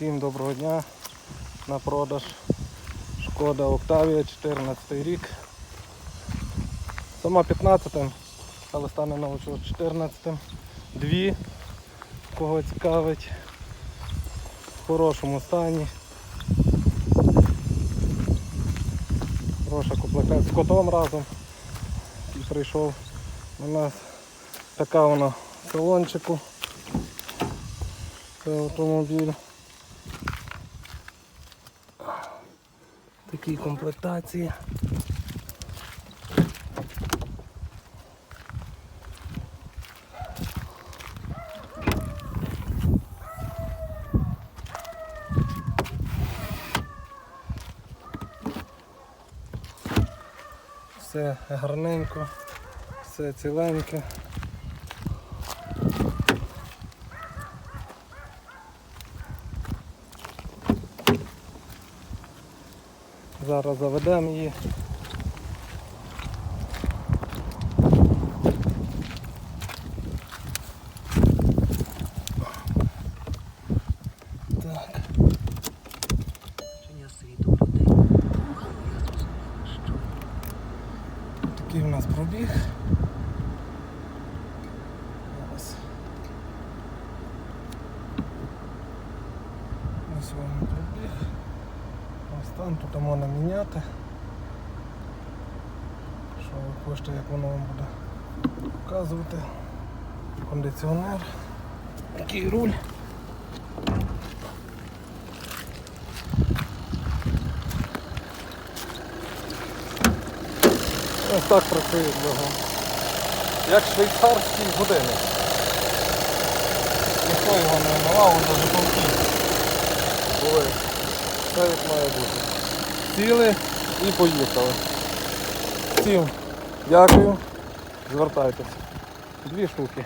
Всім доброго дня. На продаж Шкода Октавія 14 рік. Сама 15, але стане на учет 14. Дві, кого цікавить. В хорошому стані. Хороша комплектація з котом разом. І прийшов у нас така вона в салончику. Це автомобіль. Такі комплектації. Все гарненько, все ціленьке. Зараз заведемо її. Так. Такий у нас пробіг. Зараз. Ось вам там тут можна міняти. Що ви хочете, як воно вам буде показувати. Кондиціонер. Такий руль. Ось так працює двигун. Як швейцарський годинник. Ніхто його не мав, вже житомки були. Все має бути. Сіли і поїхали. Всім дякую. Звертайтесь. Дві штуки.